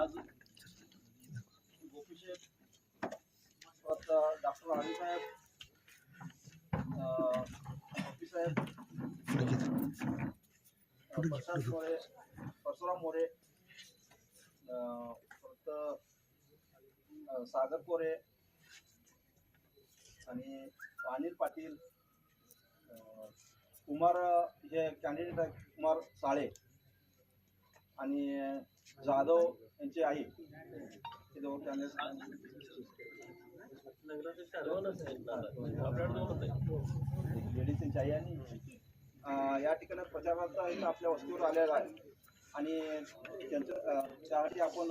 आज गोपीशेठ डॉक्टर राणे साहेब साहेब अं, प्रशांत मोरे परशुराम मोरे अं, परत सागर कोरे आणि अनिल पाटील कुमार हे कॅन्डिडेट आहे कुमार साळे. आणि जाधव यांची आई. दोन कॅन्डिडेट लेडीज त्यांची आई आणि अं, या ठिकाणी प्रचारार्थ इथं आपल्या वस्तीवर आलेला आहे. आणि त्यांचं त्यासाठी आपण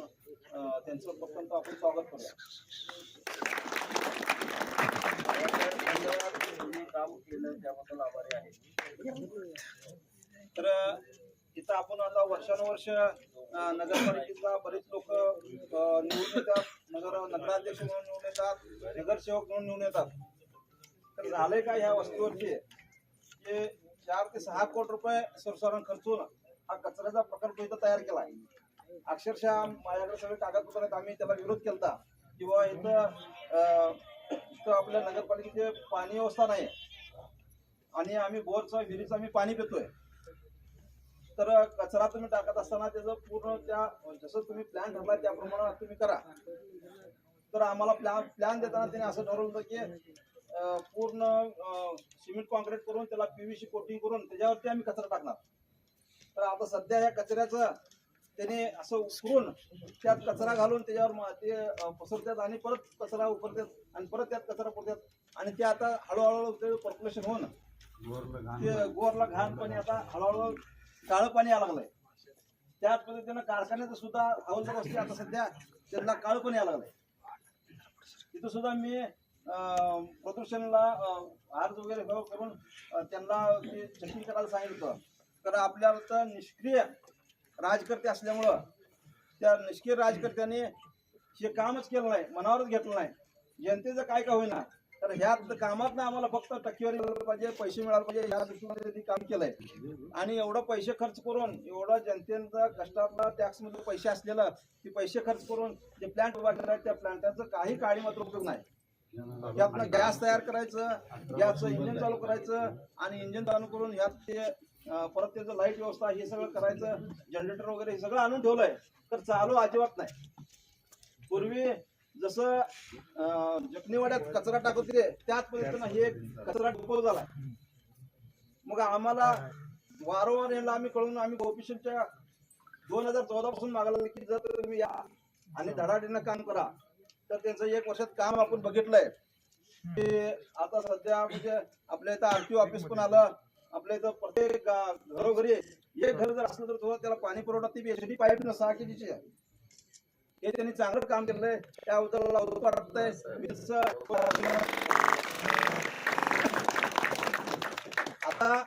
त्यांचं प्रथम आपण स्वागत करूया काम केलं त्याबद्दल आभारी आहे. तर इथं आपण आता वर्षानुवर्ष नगरपालिकेतला नगरपालिकेचा बरेच लोक निवडून येतात. नगर नगराध्यक्ष म्हणून निवडून येतात. नगरसेवक म्हणून निवडून येतात. तर झालंय का ह्या वस्तीवरची जे चार ते सहा कोटी रुपये सर्वसाधारण खर्चून हा कचऱ्याचा प्रकल्प इथं तयार केला आहे. अक्षरशः माझ्याकडे सगळे कागदपत्र आहेत. आम्ही त्याला विरोध केला किंवा इथं इथं आपल्या नगरपालिकेचे पाणी व्यवस्था नाही आणि आम्ही बोरचा विहिरीचं आम्ही पाणी पितोय. तर कचरा तुम्ही टाकत असताना त्याचं पूर्ण त्या जसं तुम्ही प्लॅन ठरला त्याप्रमाणे तुम्ही करा. तर आम्हाला प्लॅन प्लॅन देताना त्याने असं ठरवलं होतं की पूर्ण सिमेंट कॉन्क्रीट करून त्याला पीव्हीसी कोटिंग करून त्याच्यावरती आम्ही कचरा टाकणार. तर आता सध्या या कचऱ्याचं त्याने असं उकरून त्यात कचरा घालून त्याच्यावर ते पसरतात आणि परत कचरा उकरतात आणि परत त्यात कचरा पडतात आणि ते आता हळूहळू ते पर्क्युलेशन होऊन ते गोरला घाण पाणी आता हळूहळू काळं पाणी यायला लागलंय. त्याच पद्धतीनं कारखान्याचं सुद्धा हवालदार वस्ती आता सध्या त्यांना काळं पाणी यायला लागलंय. तिथं सुद्धा मी प्रदूषणला अर्ज वगैरे करून त्यांना ते चेकिंग करायला सांगितलं. होतं कारण आपल्याला तर निष्क्रिय राजकर्ते असल्यामुळं त्या निष्क्रिय राजकर्त्याने हे कामच केलं नाही मनावरच घेतलं नाही. जनतेचं काय का होईना तर ह्या कामात आम्हाला फक्त टक्केवारी मिळाली पाहिजे पैसे मिळाले पाहिजे या दृष्टीमध्ये त्यांनी काम केलंय. आणि एवढं पैसे खर्च करून एवढं जनतेचा कष्टातला टॅक्समध्ये पैसे असलेलं ते पैसे खर्च करून जे प्लांट उभा केला त्या प्लांटाचं काही काळी मात्र उपयोग नाही. यातनं गॅस तयार करायचं गॅसचं इंजिन चालू करायचं आणि इंजिन चालू करून ह्यात ते परत त्याचं लाइट व्यवस्था हे सगळं करायचं जनरेटर वगैरे हे सगळं आणून ठेवलंय. तर चालू अजिबात नाही. पूर्वी जसं जखनीवाड्यात कचरा टाकत होते त्याच पद्धतीनं हे कचरा डिपो झाला. मग आम्हाला वारंवार यांना आम्ही कळून आम्ही गोपिशनच्या दोन हजार चौदा पासून मागायला की जर तुम्ही या आणि धडाडीनं काम करा तर त्यांचं एक वर्षात काम आपण बघितलंय. की आता सध्या म्हणजे आपल्या इथं आरटीओ ऑफिस पण आलं आपल्या इथं प्रत्येक घरोघरी एक घर जर असलं तर थोडं त्याला पाणी पुरवठा ती एच डी पाईप नसा की केजीची हे त्यांनी चांगलं काम केलंय. त्याबद्दल वाटतंय आता